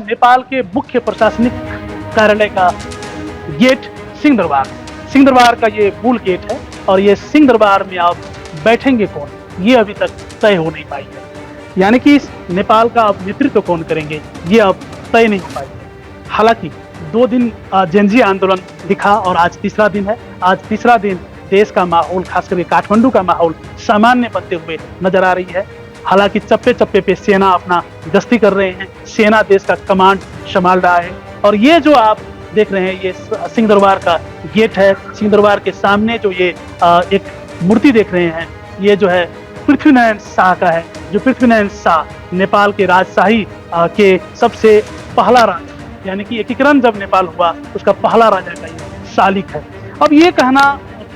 नेपाल के मुख्य प्रशासनिक कार्यालय का गेट सिंह दरबार। सिंह दरबार का ये मूल गेट है और ये सिंह दरबार में आप बैठेंगे कौन? ये अभी तक तय हो नहीं पाई है। यानी कि इस नेपाल का अब नेतृत्व कौन करेंगे? ये अब तय नहीं हो पाई है। हालाँकि दो दिन जेनजी आंदोलन दिखा और आज तीसरा दिन है। आज तीसरा दिन देश का माहौल खास करके काठमांडू का माहौल सामान्य बनते हुए नज़र आ रही है। हालाँकि चप्पे चप्पे पे सेना अपना गश्ती कर रहे हैं। सेना देश का कमांड संभाल रहा है। और ये जो आप देख रहे हैं ये सिंह दरबार का गेट है। सिंह दरबार के सामने जो ये अ, एक मूर्ति देख रहे हैं ये जो है पृथ्वीनारायण शाह का है जो पृथ्वीनारायण शाह नेपाल के राजशाही के सबसे पहला राजा यानी कि एकीकरण जब नेपाल हुआ उसका पहला राजा का ये शालिक है। अब ये कहना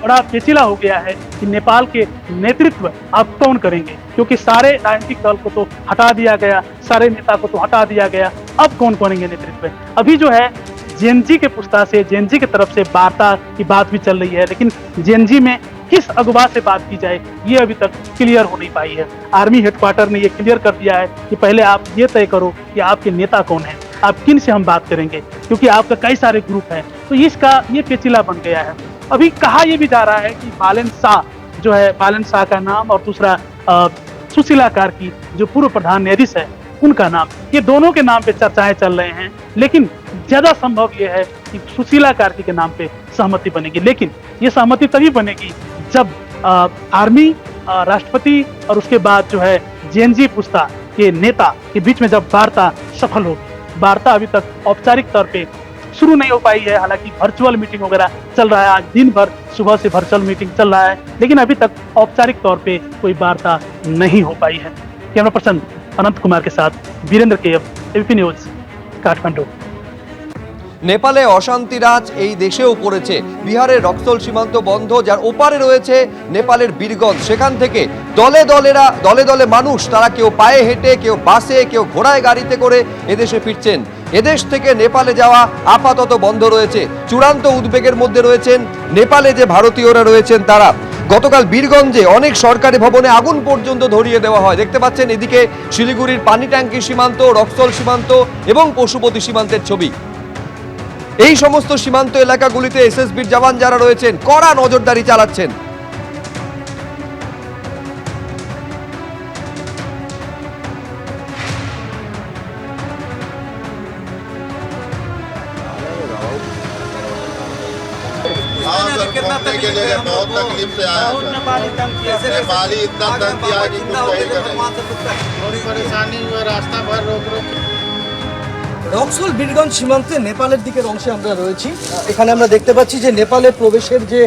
बड़ा पेचीला हो गया है कि नेपाल के नेतृत्व आप कौन करेंगे? क्योंकि सारे राजनीतिक दल को तो हटा दिया गया, सारे नेता को तो हटा दिया गया। अब कौन करेंगे नेतृत्व? अभी जो है जेएनजी के पुस्ता से जेएनजी की तरफ़ से वार्ता की बात भी चल रही है, लेकिन जेएनजी में किस अगुवा से बात की जाए, ये अभी तक क्लियर हो नहीं पाई है। आर्मी हेडक्वार्टर ने ये क्लियर कर दिया है कि पहले आप ये तय करो कि आपके नेता कौन है। आप किन से हम बात करेंगे? क्योंकि आपका कई सारे ग्रुप हैं। तो इसका ये पेचीला बन गया है। अभी कहा यह भी जा रहा है कि बालन शाह जो है बालन शाह का नाम और दूसरा सुशीला कार्की जो पूर्व प्रधान न्यायाधीश है उनका नाम ये दोनों के नाम पे चर्चाएँ चल रहे हैं। लेकिन ज़्यादा संभव ये है कि सुशीला कार्की के नाम पे सहमति बनेगी। लेकिन ये सहमति तभी बनेगी जब अ, आर्मी राष्ट्रपति और उसके बाद जो है जेएनजी पुस्ता के नेता के बीच में जब वार्ता सफल होगी। वार्ता अभी तक औपचारिक तौर पे शुरू नहीं हो पाई है हालांकि वर्चुअल मीटिंग वगैरह चल रहा है आज दिन भर सुबह से वर्चुअल मीटिंग चल रहा है लेकिन अभी तक औपचारिक तौर पे कोई वार्ता नहीं हो पाई है कैमरा पर्सन अनंत कुमार के साथ वीरेंद्र के एबीपी न्यूज काठमांडू নেপালে অশান্তি রাজ এই দেশেও পড়েছে বিহারের রক্সল সীমান্ত বন্ধ যার ওপারে রয়েছে নেপালের বীরগঞ্জ সেখান থেকে দলে দলেরা দলে দলে মানুষ তারা কেউ পায়ে হেঁটে কেউ বাসে কেউ ঘোড়ায় গাড়িতে করে এদেশে ফিরছেন এদেশ থেকে নেপালে যাওয়া আপাতত বন্ধ রয়েছে। চূড়ান্ত উদ্বেগের মধ্যে রয়েছেন নেপালে যে ভারতীয়রা রয়েছেন তারা। গতকাল বীরগঞ্জে অনেক সরকারি ভবনে আগুন পর্যন্ত ধরিয়ে দেওয়া হয়। দেখতে পাচ্ছেন এদিকে শিলিগুড়ির পানি ট্যাঙ্কি সীমান্ত, রক্সল সীমান্ত এবং পশুপতি সীমান্তের ছবি। এই সমস্ত সীমান্ত এলাকাগুলিতে এসএসবির জওয়ান যারা রয়েছেন, কড়া নজরদারি চালাচ্ছেন। के लिए बहुत तकलीफ़ से आया नेपाली इतना तंग किया कि कुछ नहीं करे। थोड़ी परेशानी हुआ रास्ता भर रोक रोक রক্সল বীরগঞ্জ সীমান্তে নেপালের দিকের অংশে আমরা রয়েছি। এখানে আমরা দেখতে পাচ্ছি যে নেপালে প্রবেশের যে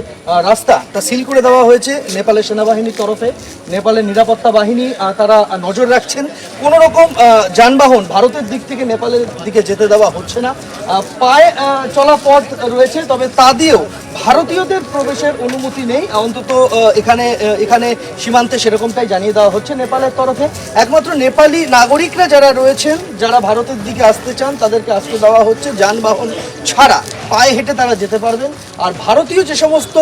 রাস্তা, তা সিল করে দেওয়া হয়েছে নেপালের সেনাবাহিনীর তরফে। নেপালের নিরাপত্তা বাহিনী তারা নজর রাখছেন। কোনো রকম যানবাহন ভারতের দিক থেকে নেপালের দিকে যেতে দেওয়া হচ্ছে না। পায়ে চলা পথ রয়েছে, তবে তা দিয়েও ভারতীয়দের প্রবেশের অনুমতি নেই। অন্তত এখানে এখানে সীমান্তে সেরকমটাই জানিয়ে দেওয়া হচ্ছে নেপালের তরফে। একমাত্র নেপালি নাগরিকরা যারা রয়েছেন, যারা ভারতের দিকে আসতে চান তাদেরকে আসতে দেওয়া হচ্ছে যানবাহন ছাড়া। পায়ে হেঁটে তারা যেতে পারবেন। আর ভারতীয় যে সমস্ত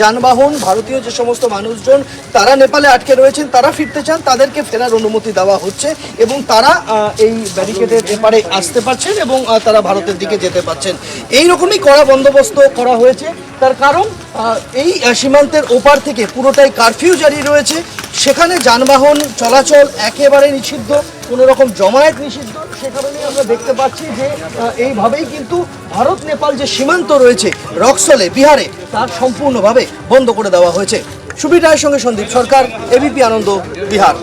যানবাহন, ভারতীয় যে সমস্ত মানুষজন, তারা নেপালে আটকে রয়েছেন, তারা ফিরতে চান, তাদেরকে ফেরার অনুমতি দেওয়া হচ্ছে এবং তারা এই ব্যারিকেডের এপারে আসতে পারছেন এবং তারা ভারতের দিকে যেতে পারছেন। এই রকমই কড়া বন্দোবস্ত করা হয়েছে। তার কারণ এই সীমান্তের ওপার থেকে পুরোটাই কারফিউ জারি রয়েছে। সেখানে যানবাহন চলাচল একেবারে নিষিদ্ধ, কোনো রকম জমায়েত নিষিদ্ধ। সে কারণেই আমরা দেখতে পাচ্ছি যে এইভাবেই কিন্তু ভারত, নেপাল যে সীমান্ত রয়েছে রক্সলে, বিহারে, তার সম্পূর্ণভাবে বন্ধ করে দেওয়া হয়েছে। সুবির সঙ্গে সন্দীপ সরকার এবিপি আনন্দ, বিহার।